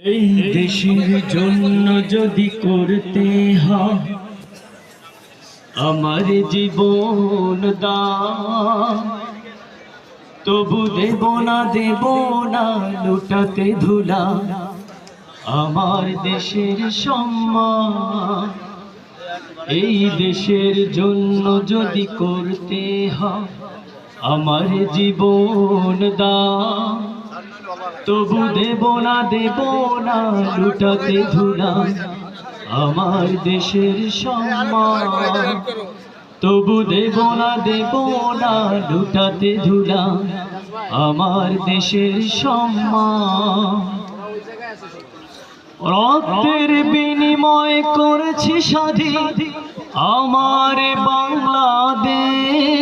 এই দেশের জন্য যদি করতে হয়, আমার জীবন দান। তবু দেব না দেব না, লুটাতে ধুলা। আমার দেশের সম্মান, এই দেশের জন্য যদি করতে হয়, আমার জীবন দান। তবু দেব না দেব না, লুটাতে ধুলা। আমার দেশের সম্মান। তবু দেব না দেব না, লুটাতে ধুলা। আমার দেশের সম্মান। রক্তের বিনিময় করেছি স্বাধীন। আমার বাংলাদেশ।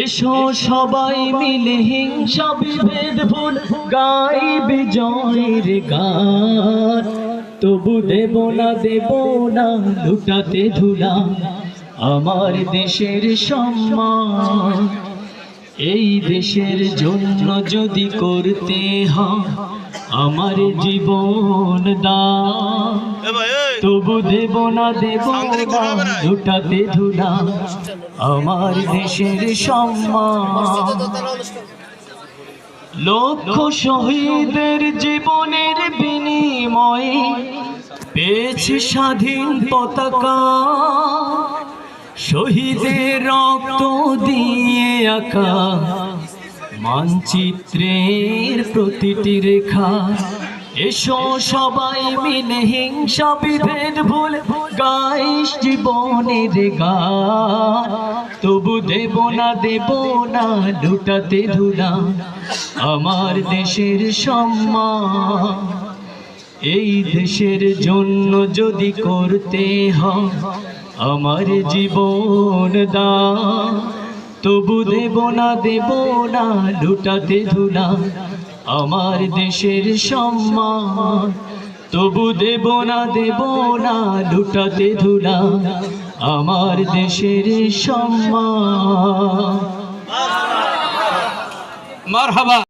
এসো সবাই মিলে হিংসা বিভেদ ভুল গাই বিজয়ের গান। তবু দেব না দেব না, লুটাতে ধুলা আমার দেশের সম্মান। এই দেশের জন্য যদি করতে হয়, আমার জীবন দান। তবু দেব না দেব না লুটাতে ধুলা আমার দেশের সম্মান। লক্ষ শহীদের জীবনের বিনিময়ে পেয়েছি স্বাধীন পতাকা। শহীদের রক্ত দিয়ে আঁকা মানচিত্রের প্রতিটি রেখা। এসো সবাই মিলে হিংসা বিভেদ ভুল, গাইস জীবনের গান। তবু দেব না দেব না, লুটাতে ধুলা আমার দেশের সম্মান। এই দেশের জন্য যদি করতে হয় আমার জীবন দান। তবু দেব না দেব না, লুটাতে ধুলা আমার দেশের সম্মান তবু দেব না দেব না লুটাতে ধুলা। আমার দেশের সম্মান। মারহাবা।